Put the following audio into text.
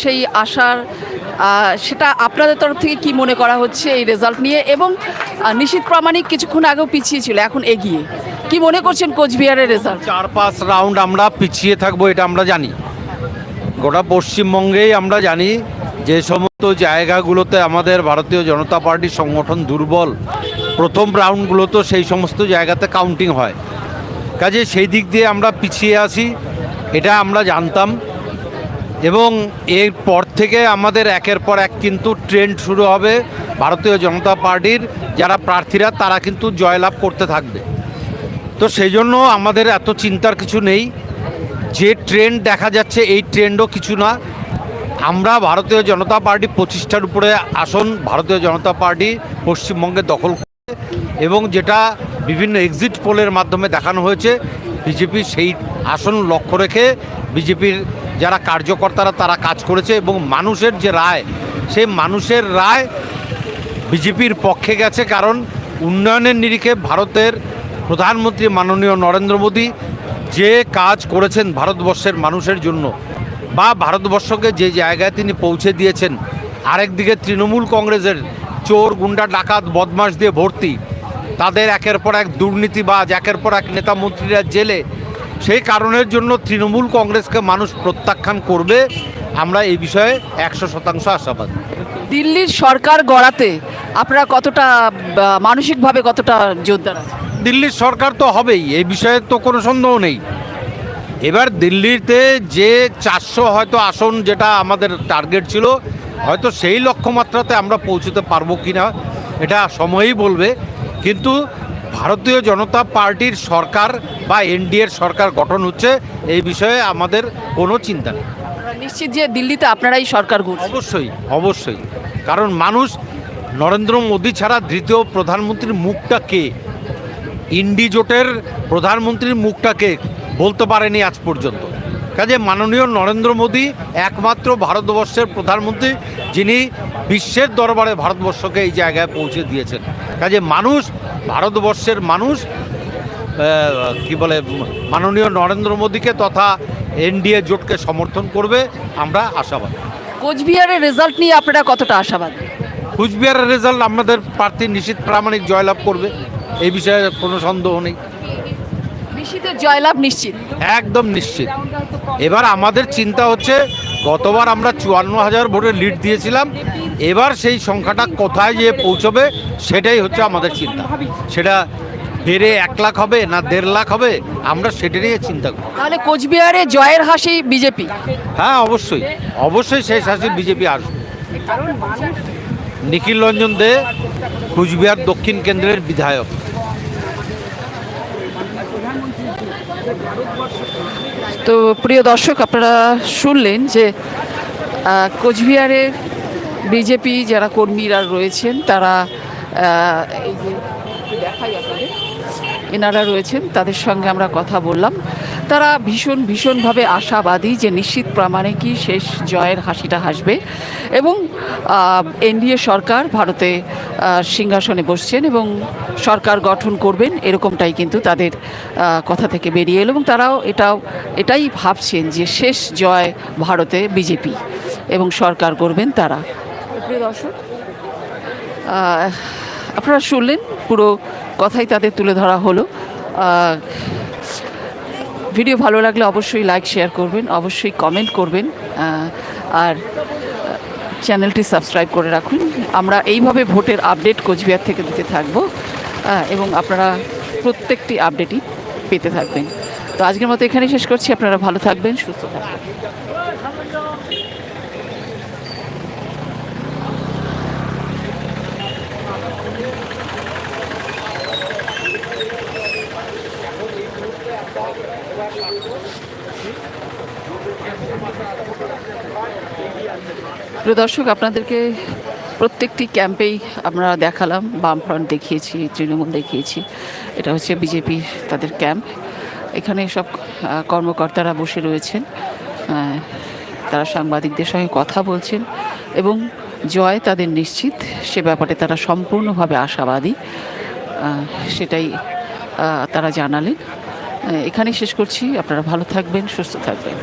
সেই আশার সেটা আপনাদের তরফ থেকে কি মনে করা হচ্ছে এই রেজাল্ট নিয়ে? এবং নিশীথ প্রামাণিক কিছুক্ষণ আগেও পিছিয়ে ছিল, এখন এগিয়ে। কি মনে করছেন কোচবিহারের রেজাল্ট চার পাঁচ রাউন্ড আমরা পিছিয়ে থাকব, এটা আমরা জানি। গোটা পশ্চিমবঙ্গেই আমরা জানি যে সমস্ত জায়গাগুলোতে আমাদের ভারতীয় জনতা পার্টির সংগঠন দুর্বল। প্রথম রাউন্ডগুলোতে সেই সমস্ত জায়গাতে কাউন্টিং হয়। কাজে সেই দিক দিয়ে আমরা পিছিয়ে আসি এটা আমরা জানতাম। এবং এরপর থেকে আমাদের একের পর এক কিন্তু ট্রেন্ড শুরু হবে ভারতীয় জনতা পার্টির যারা প্রার্থীরা, তারা কিন্তু জয়লাভ করতে থাকবে। তো সেই জন্য আমাদের এত চিন্তার কিছু নেই। যে ট্রেন্ড দেখা যাচ্ছে, এই ট্রেন্ডও কিছু না। আমরা ভারতীয় জনতা পার্টি পঁচিশটার উপরে আসন ভারতীয় জনতা পার্টি পশ্চিমবঙ্গে দখল এবং যেটা বিভিন্ন এক্সিট পোলের মাধ্যমে দেখানো হয়েছে বিজেপি সেই আসন লক্ষ্য রেখে বিজেপির যারা কার্যকর্তারা, তারা কাজ করেছে এবং মানুষের যে রায়, সেই মানুষের রায় বিজেপির পক্ষে গেছে কারণ উন্নয়নের নিরিখে ভারতের প্রধানমন্ত্রী মাননীয় নরেন্দ্র মোদী যে কাজ করেছেন ভারতবর্ষের মানুষের জন্য বা ভারতবর্ষকে যে জায়গায় তিনি পৌঁছে দিয়েছেন, আরেকদিকে তৃণমূল কংগ্রেসের চোর, গুন্ডা, ডাকাত, বদমাশ দিয়ে ভর্তি তাদের একের পর এক দুর্নীতিবাজ একের পর এক নেতা মন্ত্রীরা জেলে। সেই কারণের জন্য তৃণমূল কংগ্রেসকে মানুষ প্রত্যাখ্যান করবে। আমরা এই বিষয়ে একশো শতাংশ আশাবাদী। দিল্লির সরকার গড়াতে আপনারা কতটা মানসিকভাবে কতটা জোরদার দিল্লির সরকার তো হবেই এই বিষয়ে তো কোনো সন্দেহ নেই। এবার দিল্লিতে যে চারশো হয়তো আসন যেটা আমাদের টার্গেট ছিল হয়তো সেই লক্ষ্যমাত্রাতে আমরা পৌঁছতে পারব কি না এটা সময়ই বলবে। কিন্তু ভারতীয় জনতা পার্টির সরকার বা এনডিএর সরকার গঠন হচ্ছে এই বিষয়ে আমাদের কোনো চিন্তা নেই। নিশ্চিত যে দিল্লিতে আপনারাই সরকার অবশ্যই অবশ্যই। কারণ মানুষ নরেন্দ্র মোদী ছাড়া দ্বিতীয় প্রধানমন্ত্রীর মুখটা কে? ইন্ডি জোটের প্রধানমন্ত্রীর মুখটা কে? বলতে পারেনি আজ পর্যন্ত। কাজে মাননীয় নরেন্দ্র মোদী একমাত্র ভারতবর্ষের প্রধানমন্ত্রী যিনি বিশ্বের দরবারে ভারতবর্ষকে এই জায়গায় পৌঁছে দিয়েছেন। কাজে মানুষ ভারতবর্ষের মানুষ কি বলে মাননীয় নরেন্দ্র মোদীকে তথা এনডিএ জোটকে সমর্থন করবে আমরা আশাবাদী। কোচবিহারের রেজাল্ট নিয়ে আপনারা কতটা আশাবাদী? কোচবিহারের রেজাল্ট আমাদের প্রার্থী নিশ্চিত প্রামাণিক জয়লাভ করবে এই বিষয়ে কোনো সন্দেহ নেই। নিশ্চিতের জয়লাভ নিশ্চিত? একদম নিশ্চিত। এবার আমাদের চিন্তা হচ্ছে গতবার আমরা চুয়ান্ন হাজার ভোটের লিড দিয়েছিলাম এবার সেই সংখ্যাটা কোথায় গিয়ে পৌঁছবে সেটাই হচ্ছে আমাদের চিন্তা। সেটা বেড়ে এক লাখ হবে না দেড় লাখ হবে আমরা সেটা নিয়ে চিন্তা করি তাহলে কোচবিহারে জয়ের হাসি বিজেপি? হ্যাঁ অবশ্যই। অবশ্যই শেষ হাসি বিজেপি আসবে। নিখিল রঞ্জন দে কুচবিহার দক্ষিণ কেন্দ্রের বিধায়ক। তো প্রিয় দর্শক আপনারা শুনলেন যে কোচবিহারের বিজেপি যারা কর্মীরা রয়েছেন, তারা এনারা রয়েছেন, তাদের সঙ্গে আমরা কথা বললাম। তারা ভীষণ, ভীষণভাবে আশাবাদী যে নিশ্চিত প্রামাণিকই শেষ জয়ের হাসিটা হাসবে এবং এনডিএ সরকার ভারতে সিংহাসনে বসছেন এবং সরকার গঠন করবেন, এরকমটাই কিন্তু তাদের কথা থেকে বেরিয়ে এলো এবং তারাও এটাও, এটাই ভাবছেন যে শেষ জয় ভারতে বিজেপি এবং সরকার করবেন তারা। প্রিয় দর্শক আপনারা শুনলেন, পুরো কথাই তাদের তুলে ধরা হলো। ভিডিও ভালো লাগলে অবশ্যই লাইক শেয়ার করবেন, অবশ্যই কমেন্ট করবেন আর চ্যানেলটি সাবস্ক্রাইব করে রাখুন। আমরা এইভাবে ভোটের আপডেট কোচবিহার থেকে দিতে থাকব এবং আপনারা প্রত্যেকটি আপডেটই পেতে থাকবেন। তো আজকের মতো এখানেই শেষ করছি। আপনারা ভালো থাকবেন, সুস্থ থাকবেন। প্রিয় দর্শক, আপনাদেরকে প্রত্যেকটি ক্যাম্পেই আমরা দেখালাম, বামফ্রন্ট দেখিয়েছি, তৃণমূল দেখিয়েছি। এটা হচ্ছে বিজেপি তাদের ক্যাম্প। এখানে সব কর্মকর্তারা বসে রয়েছেন। তারা সাংবাদিকদের সঙ্গে কথা বলছেন এবং জয় তাদের নিশ্চিত। সে ব্যাপারে তারা সম্পূর্ণভাবে আশাবাদী। সেটাই তারা জানালেন। এখানেই শেষ করছি। আপনারা ভালো থাকবেন, সুস্থ থাকবেন।